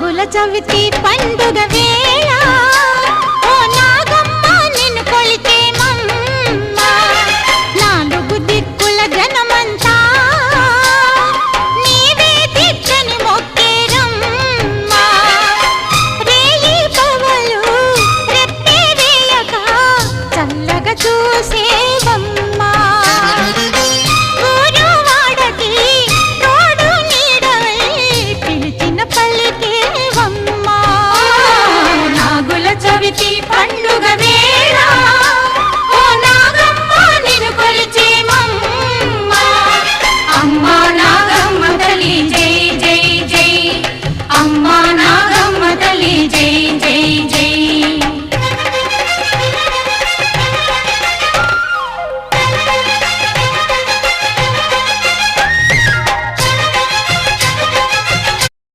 నాగుల చవితి పండుగ వేళ. ఓ నాగమ్మ నిన్ను కొలితే నాలుగు దిక్కుల జనమంతా. నీవే దిక్కని మొక్కేరమ్మ రెప్పే వేయక చల్లగా